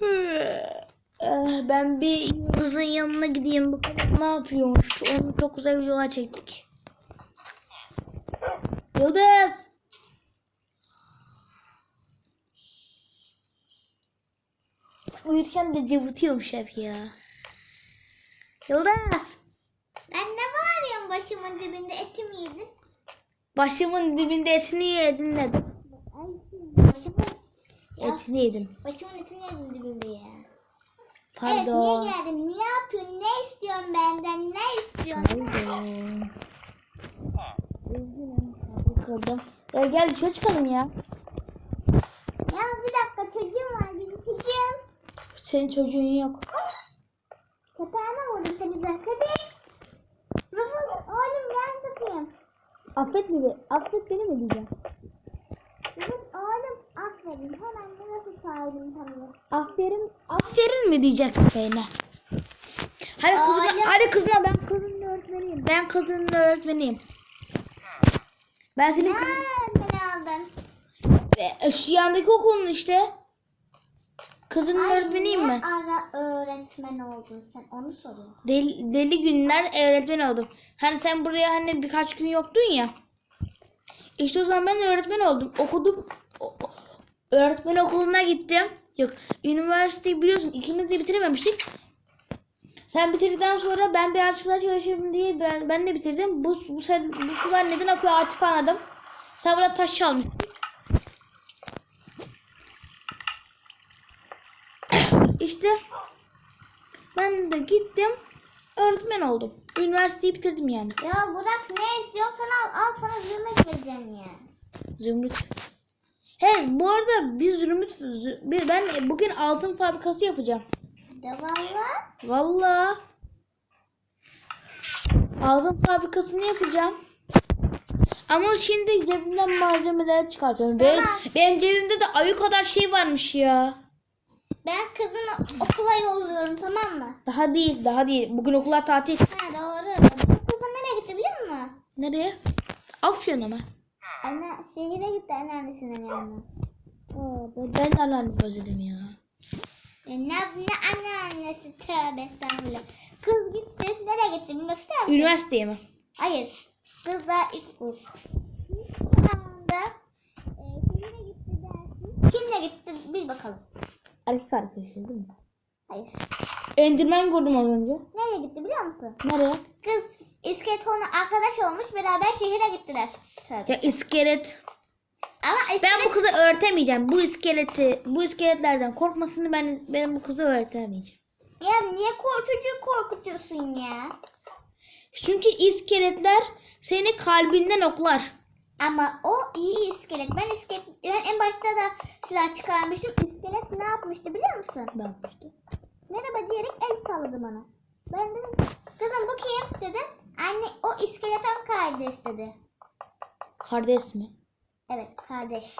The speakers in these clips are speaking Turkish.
Eh, Ben bir Yıldız'ın yanına gideyim bakalım ne yapıyormuş. Onu çok güzel videolar çektik. Yıldız! Uyurken de cıvıtıyormuş hep ya. Yıldız! Ben ne bağırıyorum başımın dibinde etim yedin. Başımın dibinde etini yedin dedim. Başımın. Etini yedin. başımın etini yedin dibinde ya. Pardon. Evet niye geldin? Ne yapıyorsun? Ne istiyorsun benden? Ne istiyorsun? Pardon. Üzgünüm. Kırdım. Gel gel dışarı çıkalım ya. Ya bir dakika çocuğum var benim çocuğum. Senin çocuğun yok. Köpeğime vurdum seni zaten. Rufus oğlum ben köpeğim. Affet mi? Affet beni mi diyeceğim? Aferin. Hemen nasıl sahibini tanıyor. Aferin, aferin mi diyecek köpeğine? Hadi kızına, Oğlum. hadi kızına ben kızının öğretmeniyim. Ben kızının öğretmeniyim. Ben senin kızın... Aa, beni aldın. E, Şu yandaki okulun işte. Kızının öğretmeniyim ne mi? ara öğretmen oldun sen onu soruyorum. Deli, deli günler öğretmen oldum. Hani sen buraya hani birkaç gün yoktun ya. İşte o zaman ben öğretmen oldum. Okudum. O- Öğretmen okuluna gittim. Yok. Üniversiteyi biliyorsun ikimiz de bitirememiştik. Sen bitirdikten sonra ben birazcık daha çalışayım diye ben, ben de bitirdim. Bu, bu, sen, bu sular neden akıyor artık anladım. Sen bana taş çalmışsın. İşte ben de gittim öğretmen oldum. Üniversiteyi bitirdim yani. Ya Burak ne istiyorsan al. Al sana zümrüt vereceğim ya. Zümrüt. He bu arada biz Zümrüt zü- bir- ben bugün altın fabrikası yapacağım. De valla. Vallahi. Altın fabrikasını yapacağım. Ama şimdi cebimden malzemeler çıkartıyorum. Benim, Tamam. benim cebimde de ayı kadar şey varmış ya. Ben kızımı okula yolluyorum tamam mı? Daha değil, daha değil. Bugün okullar tatil. Ha doğru. Kızım nereye gitti biliyor musun? Nereye? Afyon'a mı? Anne şehire gitti anneannesinin yanına. Aa, ben, anneannemi özledim ya. E, ne, ne anneannesi tövbe estağfurullah. Kız gitti. Nereye gitti bilmek ister misin? Üniversiteye mi? Hayır. Kız da ilkokul. Zamanında e, şehire gitti dersin. Kimle gitti bil bakalım. Erkek arkadaşı değil mi? Hayır. Endirmen gördüm az önce. Nereye gitti biliyor musun? Nereye? Kız iskeletonla arkadaş olmuş beraber şehire gittiler. Tövbe. Ya iskelet. Ama Ben iskelet... bu kızı öğretemeyeceğim. Bu iskeleti, bu iskeletlerden korkmasını ben ben bu kızı öğretemeyeceğim. Ya niye kor çocuğu korkutuyorsun ya? Çünkü iskeletler seni kalbinden oklar. Ama o iyi iskelet. Ben iskelet ben en başta da silah çıkarmıştım. İskelet ne yapmıştı biliyor musun? Ne yapmıştı? Merhaba diyerek el salladım ona. Ben dedim kızım bu kim dedim. Anne o iskeleton kardeş dedi. Kardeş mi? Evet kardeş.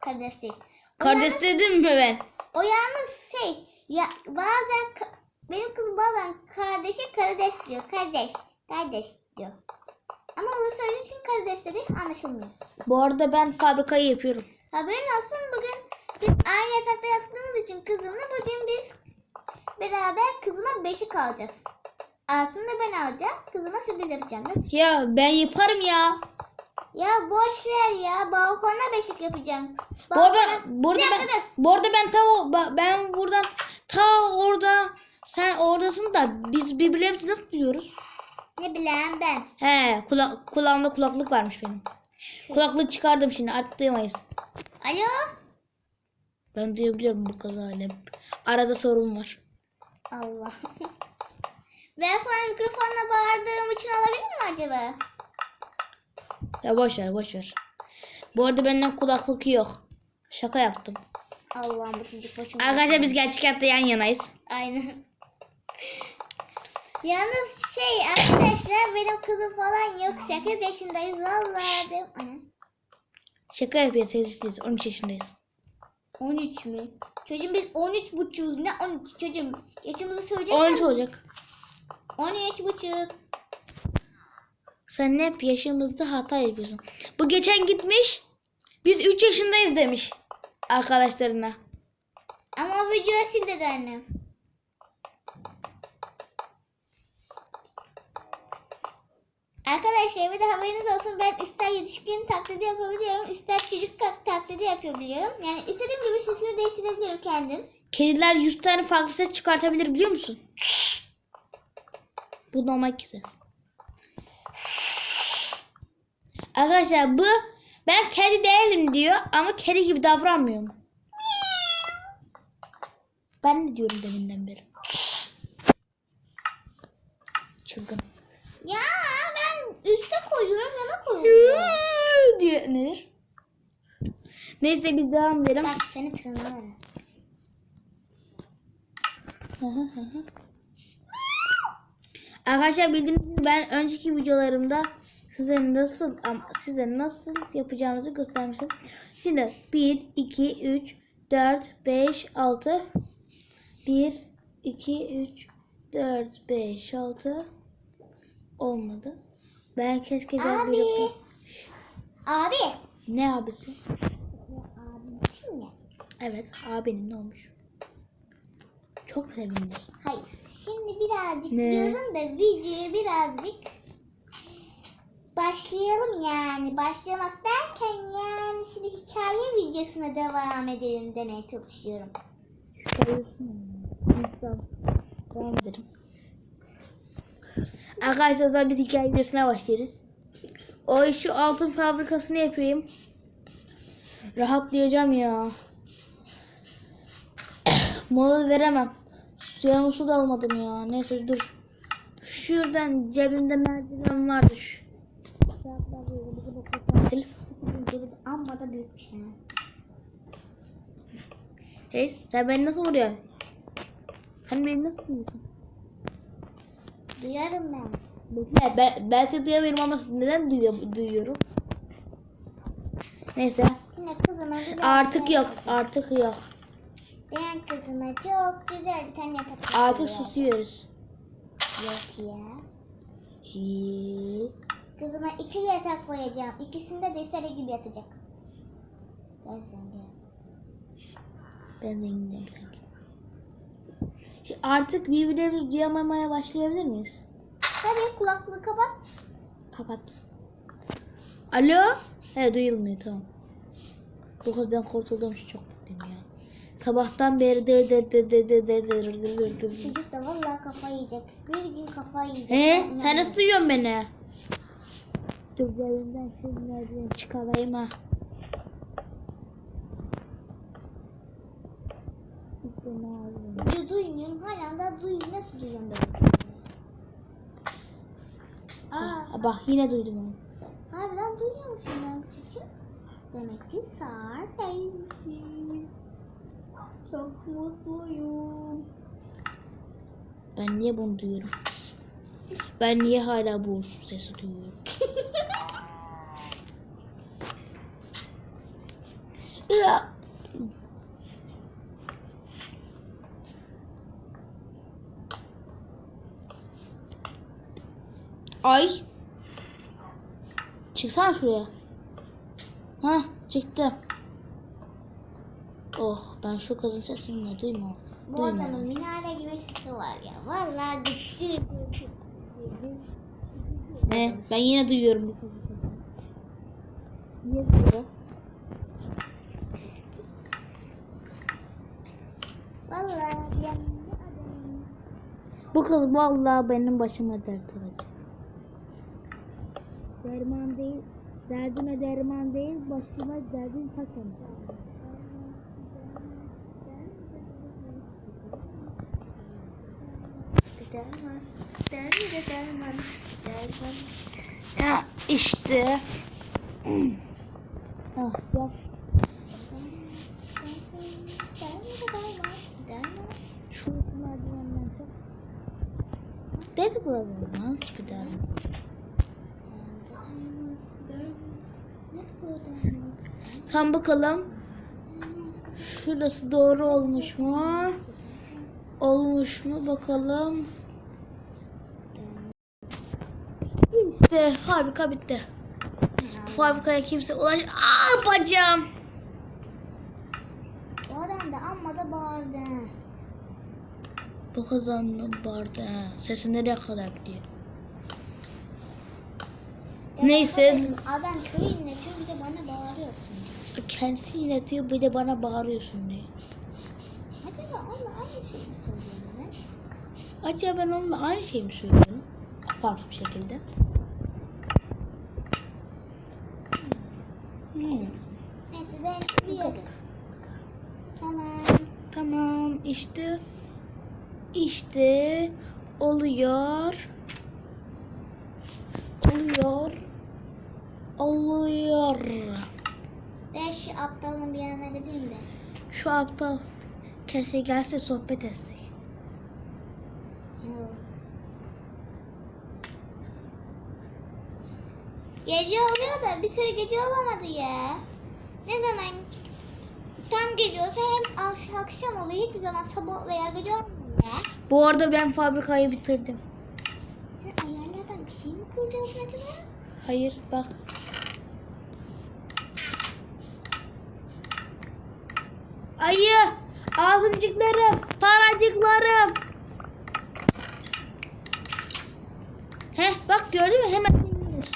Kardeş değil. O Kardeş yalnız, dedim mi ben? o yalnız şey ya bazen benim kızım bazen kardeşe kardeş diyor. Kardeş. Kardeş diyor. Ama onu söylediği için kardeş dedi anlaşılmıyor. Bu arada ben fabrikayı yapıyorum. Haberin olsun bugün biz aynı yatakta yattığımız için kızımla bugün biz beraber kızıma beşik alacağız. Aslında ben alacağım. Kızıma sürpriz yapacağım. Nasıl? Ya ben yaparım ya. Ya boş ver ya. Balkona beşik yapacağım. Balkona- bu arada Bir ben, dur. bu arada ben ta o- ba- ben buradan ta orada sen oradasın da biz birbirlerimizi nasıl duyuyoruz? Ne bileyim ben. He kula kulağımda kulaklık varmış benim. Kulaklığı çıkardım şimdi artık duyamayız. Alo? Ben duyabiliyorum bu kazayla. Arada sorun var. Allah. ben sana mikrofonla bağırdığım için olabilir mi acaba? Ya boş ver boş ver. Bu arada benden kulaklık yok. Şaka yaptım. Allah'ım bu çocuk başıma. Arkadaşlar biz gerçek hayatta yan yanayız. Aynen. Yalnız şey arkadaşlar benim kızım falan yok. 8 yaşındayız vallahi. de- Ana. Şaka yapıyoruz 8 13 yaşındayız. 13 mü? Çocuğum biz 13 buçuğuz. Ne 13 çocuğum? Yaşımızı söyleyeceksen 13 olacak. 13 buçuk. Sen hep yaşımızda hata yapıyorsun. Bu geçen gitmiş. Biz 3 yaşındayız demiş arkadaşlarına. Ama o videoyu sil dedi annem. Arkadaşlar bir de haberiniz olsun ben ister yetişkin taklidi yapabiliyorum ister çocuk tak- taklidi yapabiliyorum. Yani istediğim gibi sesini değiştirebiliyorum kendim. Kediler 100 tane farklı ses çıkartabilir biliyor musun? Bu normal ki ses. Arkadaşlar bu ben kedi değilim diyor ama kedi gibi davranmıyorum. Ben ne diyorum deminden beri? Çılgın. Diye nedir? Neyse biz devam edelim. Bak seni hı. Arkadaşlar bildiğiniz gibi ben önceki videolarımda size nasıl size nasıl yapacağınızı göstermiştim. Şimdi 1 2 3 4 5 6 1 2 3 4 5 6 olmadı. Ben keşke ben Abi. bir Abi. ne abisi? Abisin ya. Evet abinin ne olmuş? Çok mu sevindiniz? Hayır. Şimdi birazcık Ne? diyorum da videoyu birazcık başlayalım yani. Başlamak derken yani şimdi hikaye videosuna devam edelim demeye çalışıyorum. Çıkarıyorsun. Tamam. Devam edelim. Arkadaşlar o zaman biz hikaye videosuna başlıyoruz. O şu altın fabrikasını yapayım. Rahatlayacağım ya. Mola veremem. Suya su da almadım ya. Neyse dur. Şuradan cebimde merdiven vardı. Şu. Amma da büyükmüş ha. Hey, sen beni nasıl vuruyorsun? Sen beni nasıl vuruyorsun? Duyarım ben. Bekle ben, ben seni duyamıyorum ama neden duyuyor, duyuyorum? Neyse. Kızıma güzel Artık yok. Artık yok. Ben kızıma çok güzel bir tane yatak Artık yapıyorum. susuyoruz. Yok ya. İyi. Kızıma iki yatak koyacağım. İkisinde de istediği gibi yatacak. Ben sen gel. Ben zenginim sanki. Artık birbirlerimizi duyamamaya başlayabilir miyiz? Tabii kulaklığı kapat. Kapat. Alo? He duyulmuyor tamam. Bu kızdan kurtulduğum için çok mutluyum ya. Sabahtan beri dır dır dır dır dır dır dır dır dır dır. Çocuk da vallahi kafayı yiyecek. Bir gün kafayı yiyecek. He? Sen nasıl duyuyorsun beni? Dur cebimden şu merdiveni çıkarayım ha. İşte Duymuyorum. Hala da duyuyorum. Nasıl duyuyorum böyle? Aa, Bak yine duydum onu. harbiden duyuyormuşum ben küçücük. Demek ki değilmişim. Çok mutluyum. Ben niye bunu duyuyorum? Ben niye hala bu uğursuz sesi duyuyorum? Ya. Ay. Çıksana şuraya. Ha, çıktım. Oh, ben şu kızın sesini de duymam. Bu Duymadım. adamın minare gibi sesi var ya. Vallahi güçlü. Ne? Ben yine duyuyorum. Niye duyuyor? Vallahi adamın. Bu kız vallahi benim başıma dert olacak. Derman değil, derdime derman değil, başıma derdin takım. Derman. Derman. Derman. Derman. Ya işte. ah, ya. Şu merdivenden çok. Dedi bulamıyorum. Hiçbir derman. Tam bakalım. Şurası doğru olmuş mu? Olmuş mu bakalım. İşte fabrika bitti. Fabrikaya kimse ulaş... Aa bacağım. O adam de amma da bağırdın. Bu kazanın barda. ha. Sesi nereye kadar gidiyor? Ya Neyse. Adam köyü inletiyor bir de bana bağırıyorsun. Kendisi inletiyor bir de bana bağırıyorsun diye. Acaba onunla aynı şeyi mi söylüyorum ben? Acaba ben onunla aynı şey mi söylüyorum? Farklı bir şekilde. Hmm. Neyse ben biliyorum. Tamam. Tamam işte işte oluyor oluyor oluyor Ben şu aptalın bir yanına gideyim de. şu aptal kese gelse sohbet etsek. Gece oluyor da bir süre gece olamadı ya. Ne zaman tam geliyorsa hem akş- akşam oluyor hiçbir zaman sabah veya gece olmuyor ya. bu arada ben fabrikayı bitirdim Sen ayarlardan bir şey mi kuracaksın acaba? hayır bak ayı ağzımcıklarım paracıklarım Heh bak gördün mü hemen dinlenir.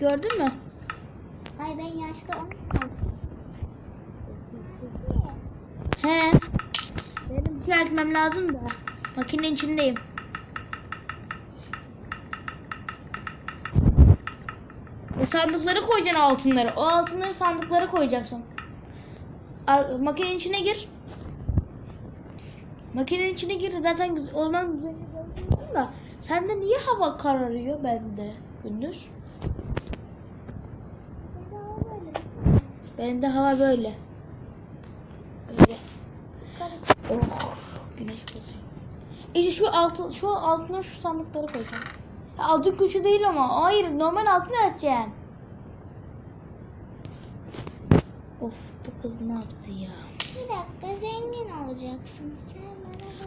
Gördün mü? Ay ben yaşlı olmam. He. Benim düzeltmem lazım da. Makinenin içindeyim. O sandıkları koyacaksın altınları. O altınları sandıklara koyacaksın. Makinenin içine gir. Makinenin içine gir. Zaten o zaman güzel gözüküyor da. Sende niye hava kararıyor bende gündüz? Benim de hava böyle. Öyle. Oh, güneş batıyor. İşte şu altın, şu altına şu sandıkları koyacağım. Ya altın kuşu değil ama. Hayır, normal altın öğreteceksin. Of, kız ne yaptı ya? Bir dakika zengin olacaksın. Sen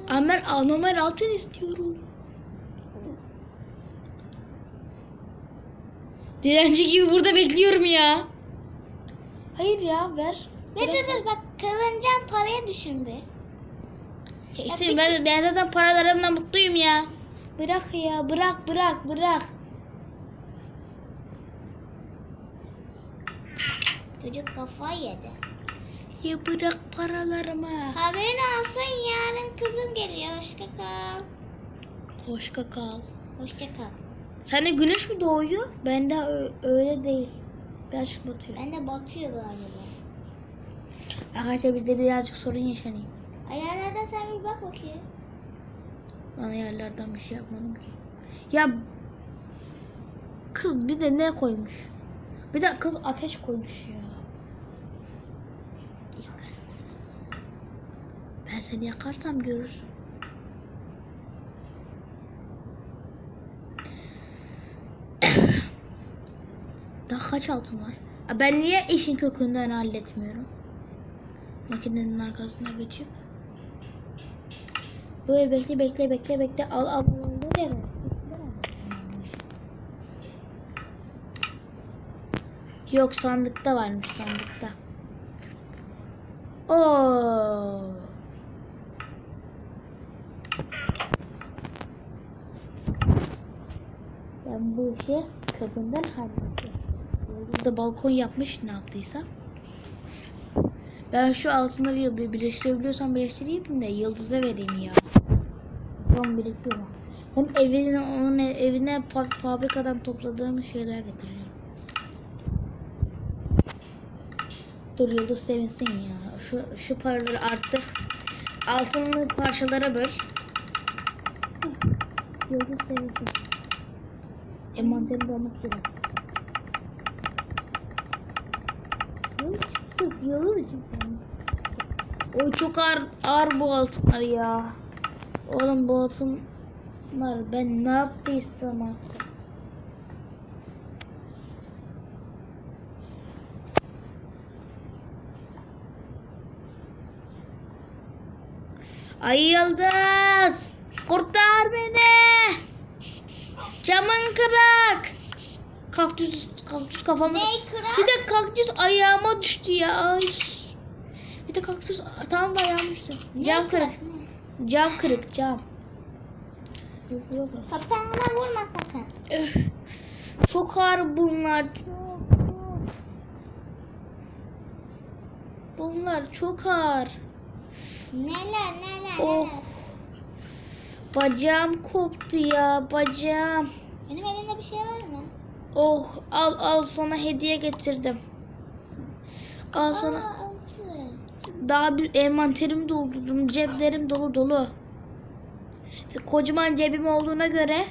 bana Ama ben a- normal altın istiyorum. Dilenci gibi burada bekliyorum ya. Hayır ya, ver. Ne dur bak kazanacağım paraya düşün bir. Ya işte ben, ben zaten paralarımla mutluyum ya. Bırak ya, bırak, bırak, bırak. Çocuk kafayı yedi. Ya bırak paralarımı. Haberin olsun yarın kızım geliyor. Hoşça kal. Hoşça kal. Hoşça kal. Sende güneş mi doğuyor? Bende ö- öyle değil. Birazcık batıyor. Ben de batıyor galiba. Arkadaşlar bizde birazcık sorun yaşanıyor. Ayarlardan sen bir bak bakayım. Ben yerlerden bir şey yapmadım ki. Ya kız bir de ne koymuş? Bir de kız ateş koymuş ya. Ben seni yakarsam görürsün. Daha kaç altın var? Ben niye işin kökünden halletmiyorum? Makinenin arkasına geçip. Böyle bekle bekle bekle bekle al al. Nereye? Yok sandıkta varmış sandıkta. Oo. Ben bu işi kökünden hallettim. Yıldız da balkon yapmış ne yaptıysa. Ben şu altınları bir birleştirebiliyorsam birleştireyim de Yıldız'a vereyim ya. Tamam birikiyorum. Hem evine, onun ev- evine fa- fabrikadan topladığım şeyler getireceğim. Dur Yıldız sevinsin ya. Şu, şu paraları arttı. Altınlı parçalara böl. Yıldız sevinsin. Envanterim dolmak üzere. Yıldız sırf Yıldız için. Oy çok ağır, ağır bu altınlar ya. Oğlum bu altınlar ben ne yaptıysam artık. Ay Yıldız! Kurtar beni! Camın kırak! Kaktüs, kaktüs kafama... Ney kırak? Bir de kaktüs ayağıma düştü ya. Ay. Bir de kaktüs tam da yanmıştı. Cam kırık. Cam kırık cam. Kapağına vurma sakın. Öf. Çok ağır bunlar. Bunlar çok ağır. Neler neler Oh. neler. Bacağım koptu ya bacağım. Benim elimde bir şey var mı? Oh al al sana hediye getirdim. Al sana. Aa, altı. Daha bir envanterimi doldurdum. Ceplerim dolu dolu. Kocaman cebim olduğuna göre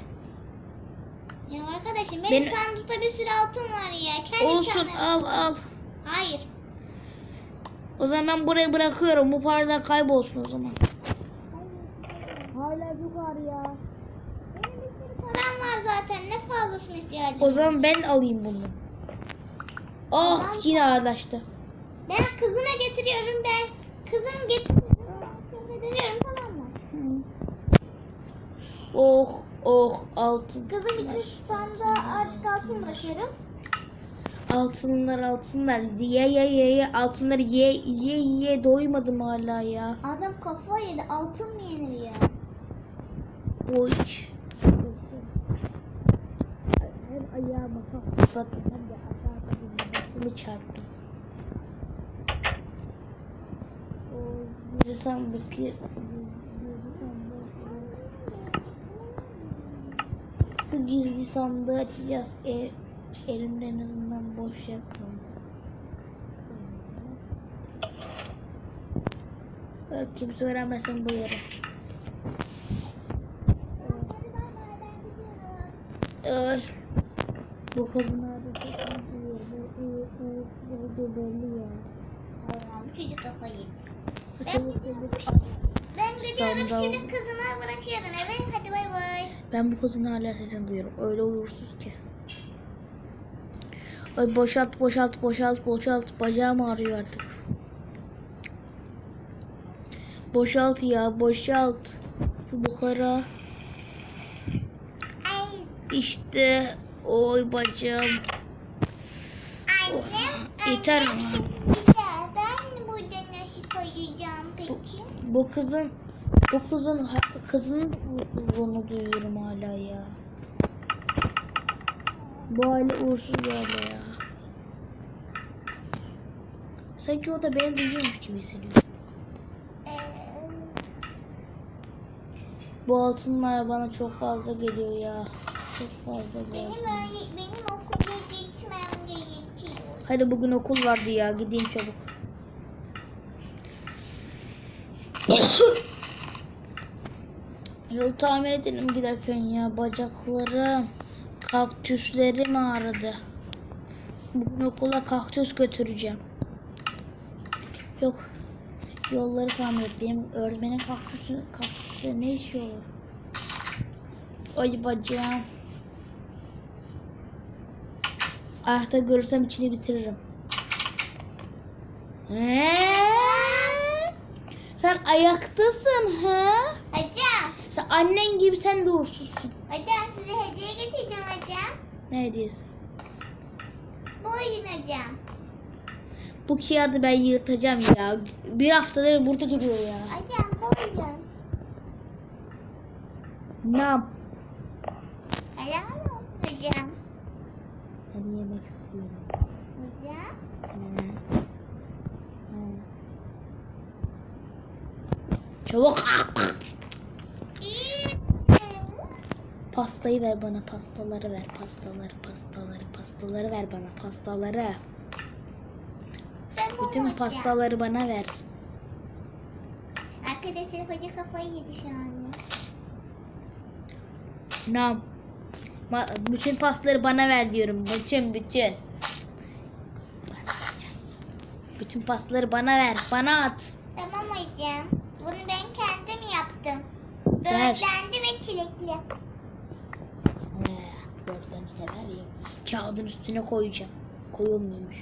Ya arkadaşım benim Benim- sandıkta bir sürü altın var ya. Kendi olsun kendime- al al. Hayır. O zaman ben buraya bırakıyorum. Bu paralar kaybolsun o zaman. Hala ağır ya. Benim bir sürü param var zaten. Ne fazlasına ihtiyacım O zaman ben alayım bunu. Oh yine ağırlaştı. Ben kızına getiriyorum ben. Kızım getiriyorum. Tamam mı? Oh oh altın. Kızım için sandığa artık altın bırakıyorum. Altınlar altınlar. Ye ye ye ye. Altınları ye ye ye. Doymadım hala ya. Adam kafa yedi. Altın mı yenir ya? Oy. Hem ayağıma battı hem de aşağı başımı çarptım. O gizli sandık. Şu gizli sandığı açacağız. E, elimde en azından boş yapmam. Kimse öğrenmesin bu yeri. Ay. Bu kadın nerede olduğu belli ya. Allah'ım çocuk kafa yedi. Bu Ben çabuk. Ben gidiyorum Sandal. şimdi kızına bırakıyorum eve. Hadi bay bay. Ben bu kızın hala sesini duyuyorum. Öyle uğursuz ki. Ay boşalt boşalt boşalt boşalt. Bacağım ağrıyor artık. Boşalt ya boşalt. Şu buhara. İşte. Oy bacağım. annem. Yeter annem mi? ya, Ben burada nasıl koyacağım peki? Bu kızın bu kızın kızın uğursuzluğunu duyuyorum hala ya. Bu aile uğursuz bir aile ya. Sanki o da beni duyuyormuş gibi hissediyorum. Bu altınlar bana çok fazla geliyor ya. Çok fazla benim öyle, benim okula gitmem gerekiyor. Hadi bugün okul vardı ya. Gideyim çabuk. Yol tamir edelim giderken ya. Bacaklarım, kaktüslerim ağrıdı. Bugün okula kaktüs götüreceğim. Yok. Yolları tamir edeyim. Öğretmenin kaktüsü, kaktüsle ne işi olur? Ay bacağım. Ayakta görürsem içini bitiririm. Ee? Sen ayaktasın ha? Hocam, Sen annen gibi sen de uğursuzsun. hocam size hediye getirdim hocam. Ne hediyesi? Buyurun hocam. Bu kağıdı ben yırtacağım ya. Bir haftadır burada duruyor ya. Hocam buyurun. Nam. Helal olsun hocam. Seni yemek istiyorum. Çabuk. İyi. Pastayı ver bana pastaları ver pastaları pastaları pastaları ver bana pastaları. Bütün pastaları bana ver. Arkadaşlar hoca kafayı yedi şu anda. Nam. Bütün pastaları bana ver diyorum. Bütün bütün. Bütün pastaları bana ver. Bana at. Tamam hocam. Bunu ben kendim yaptım. Böğürtlendi ve çilekli. Börtlen sever ya. Kağıdın üstüne koyacağım. Koyulmuyormuş.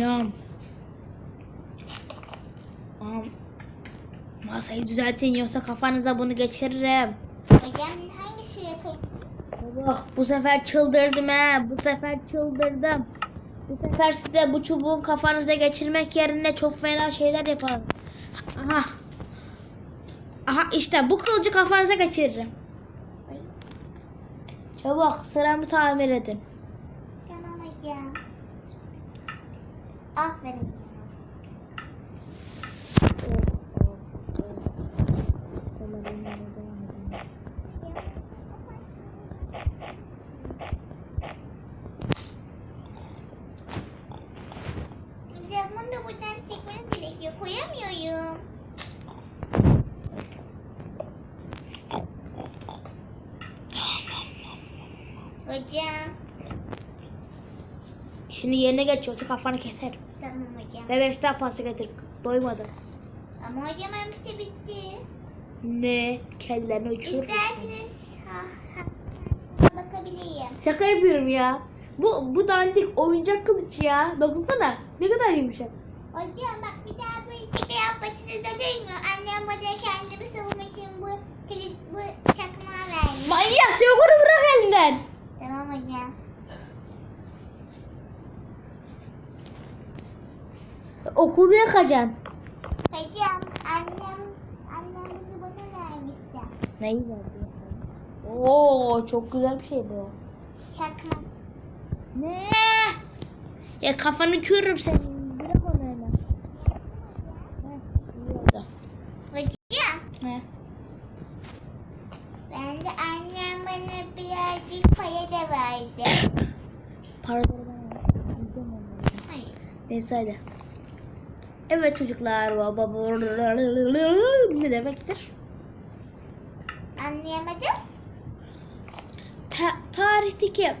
Nam. Am. Masayı düzeltin yoksa kafanıza bunu geçiririm. Hocam? Allah bu sefer çıldırdım he. Bu sefer çıldırdım. Bu sefer size bu çubuğun kafanıza geçirmek yerine çok fena şeyler yaparım. Aha. Aha işte bu kılıcı kafanıza geçiririm. Çabuk sıramı tamir edin. tamam hocam. Aferin. Hocam bunu da buradan çekmem gerekiyor. Koyamıyorum. Hocam. Şimdi yerine geç yoksa kafanı keserim. Tamam hocam. Ve beş daha pasta getir. Doymadım. Ama hocam hepsi bitti. Ne? Kelleni uçururum seni. İsterseniz ha, ha, bakabilirim. Şaka yapıyorum ya. Bu bu dandik oyuncak kılıç ya. Dokunsana. Ne kadar yumuşak. Hocam bak bir daha böyle yapmasınız olur mu? Annem bana kendimi savunmak için bu bu çakmağı vermiş. Manyak çabuk bırak elinden. Tamam hocam. Okulu yakacaksın. Hocam annem, annem bunu bana vermişti. Neyi verdi? Oo çok güzel bir şey bu. Çakma. Ne? Ya kafanı uçururum senin. Bırak onu hemen. Hocam He. ben de annem bana birazcık para da verdi. Paraları ben alacağım. Neyse hadi. Evet çocuklar. baba Ne demektir? Anlayamadım. Ta- tarihteki.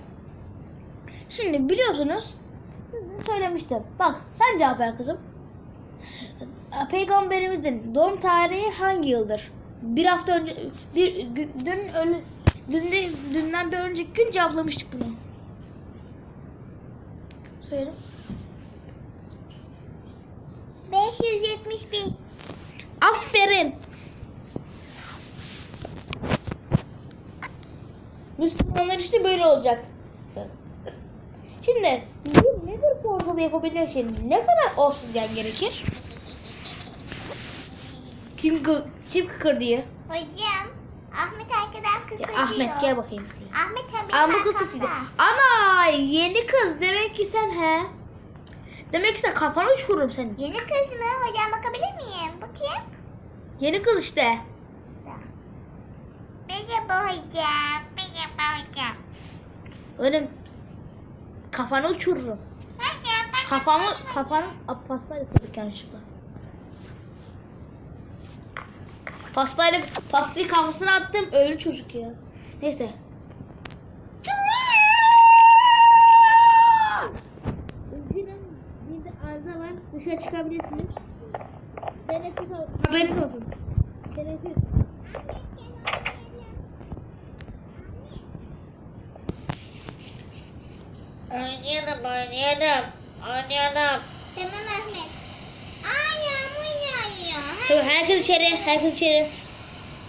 Şimdi biliyorsunuz. Söylemiştim. Bak sen cevap ver kızım. Peygamberimizin doğum tarihi hangi yıldır? Bir hafta önce bir dün öyle dün de, dünden bir önceki gün cevaplamıştık bunu. Söyle. 571. Aferin. Müslümanlar işte böyle olacak. Şimdi bir nedir portalı yapabilmek için ne kadar obsidyen gerekir? Kim gı kim kıkırdıyor? Hocam Ahmet arkadan Ya kıkırdıyor. Ahmet gel bakayım şuraya. Ahmet abi Ama kız. Ana yeni kız demek ki sen he. Demek ki sen kafanı uçururum senin. Yeni kız mı? Hocam bakabilir miyim? Bakayım. Yeni kız işte. Merhaba hocam. Merhaba hocam. Öyle kafanı uçururum. Hocam ben Kafamı kafanı Aa, pastayla kırdık yanlışlıkla. Pastayla pastayı kafasına attım öyle çocuk ya. Neyse. Üzgünüm. Bir de arıza var. Dışarı çıkabilirsiniz. Teneffüs ol- Haberiniz olsun. Teneffüs. Oynayalım, oynayalım. Oynayalım. Tamam Ahmet. Aa yağmur yağıyor. Tabii herkes içeri.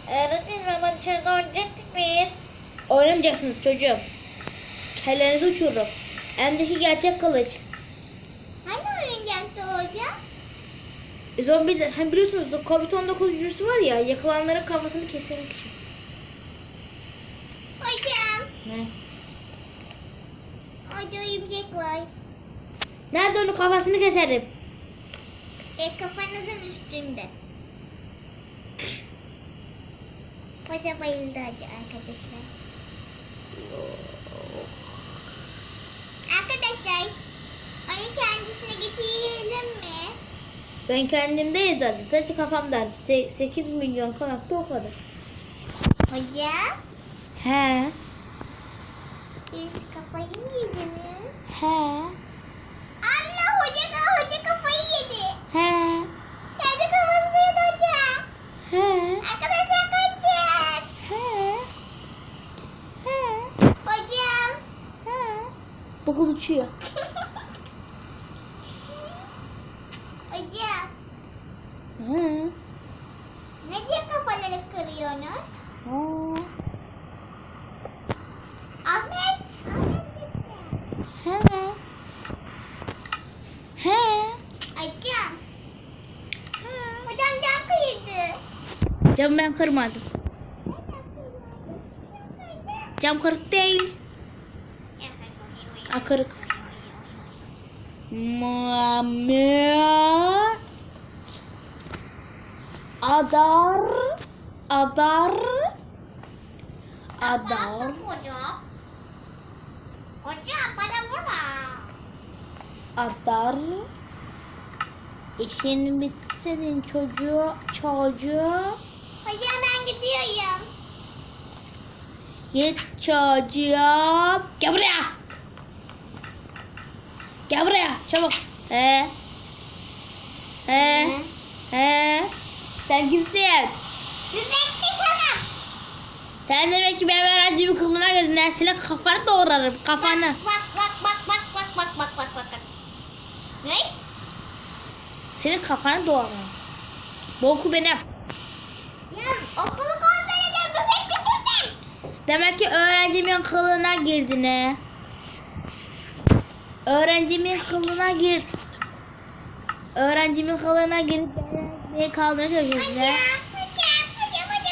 Öğretmenim ama dışarıda oynayacaktık biz. Oynamayacaksınız çocuğum. Kellenizi uçururum. Elimdeki gerçek kılıç. Hani oyuncaktı hocam? E, Zombi, hem biliyorsunuz da Covid-19 virüsü var ya yakalanların kafasını kesemek için. Hocam. Ne? Orada oyuncak var. Nerede onun kafasını keserim? E kafanızın üstünde. Hoca bayıldı arkadaşlar. Arkadaşlar, onu kendisine getirelim mi? Ben kendimdeyiz zaten. Sadece kafamdan. Se- 8 milyon kanakta o kadar. Hocam, He. siz kafayı mı yediniz? He. Allah hoca, hoca kafayı yedi. He. Kendi kafasını yedi hoca. He. Arkadaşlar Bakın uçuyor. Hocam. Hı. Ne diye kafaları kırıyorsunuz? Aa. Ahmet. Ahmet. He. He. Hocam. He. Hocam cam kırıldı. Cam ben kırmadım. Cam kırık değil. Muhammed. Adar Adar Adar. Hocam. Hocam bana vurma. Adar. İşin bitti senin çocuğu çocuğu. Hocam ben gidiyorum. Git çocuğum Gel buraya Gel buraya çabuk He He He Sen kimsin? Müfettiş hanım. Sen demek ki benim öğrencimin kılına girdin. Ben senin kafanı doğrarım. Kafanı. Bak bak bak bak bak bak bak bak bak bak. Ne? Senin kafanı doğrarım. Bu okul benim. Ya okulu kontrol ben. Demek ki öğrencimin kılına girdin he. Öğrencimin kılına gir. Öğrencimin kılına girip beni kaldırmaya hocam hocam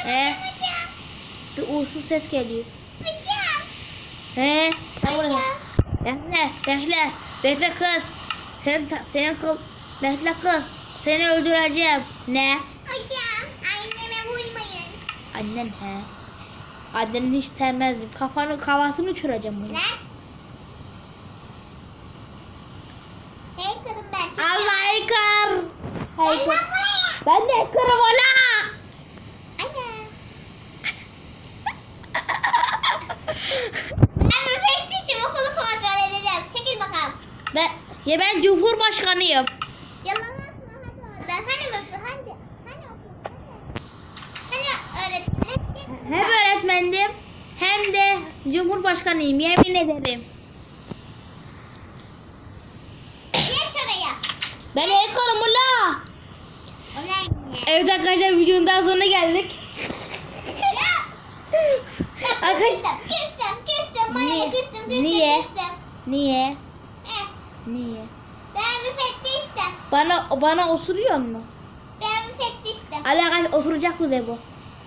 He? Bir uğursuz ses geliyor. He. Sen. Hocam. Bekle, bekle. Bekle kız. Senin, senin kıl... Bekle kız. Seni öldüreceğim. Ne? Hocam anneme vurmayın. Annen he. Anneni hiç sevmezdim. Kafanı kafasını uçuracağım bunu. Ne? Hacker'ım ben. Allah ekber. Gel Hacker. lan buraya. Ben de hacker'ım ola. Ana. ben müfettişim okulu kontrol edeceğim. Çekil bakalım. Ben, ya ben cumhurbaşkanıyım. Yalan atma hadi oradan. Hani müfür hani? Hani okul? Hani? Hani öğretmenin? Hem öğretmendim hem de cumhurbaşkanıyım. Yemin ederim. Geç oraya. Ben hacker'ım ola. Olay Evet arkadaşlar videonun daha sonuna geldik. Ya. Arkadaş- Küstüm, küstüm, Niye? da küstüm, küstüm, Niye? küstüm. Niye? Eh, Niye? ben müfettiştim. Bana bana osuruyor mu? Ben müfettiştim. Alakası oturacak mı bu?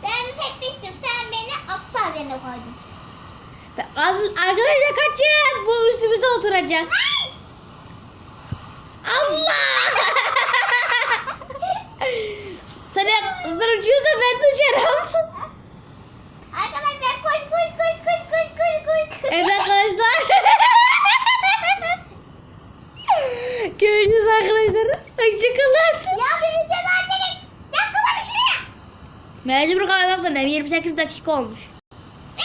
Ben müfettiştim. Sen beni aptal yerine koydun. Ben- Arkadaşlar kaçın. Bu üstümüze oturacak. Ay! Allah! Sana sen uçuyorsa ben de uçarım. Arkadaşlar koş koş koş koş koş koş koş. Evet arkadaşlar. Görüşürüz arkadaşlar. Hoşçakalın. Ya bir videodan çekin. Dakika var şuraya. Mecbur kalmam sonra 28 dakika olmuş.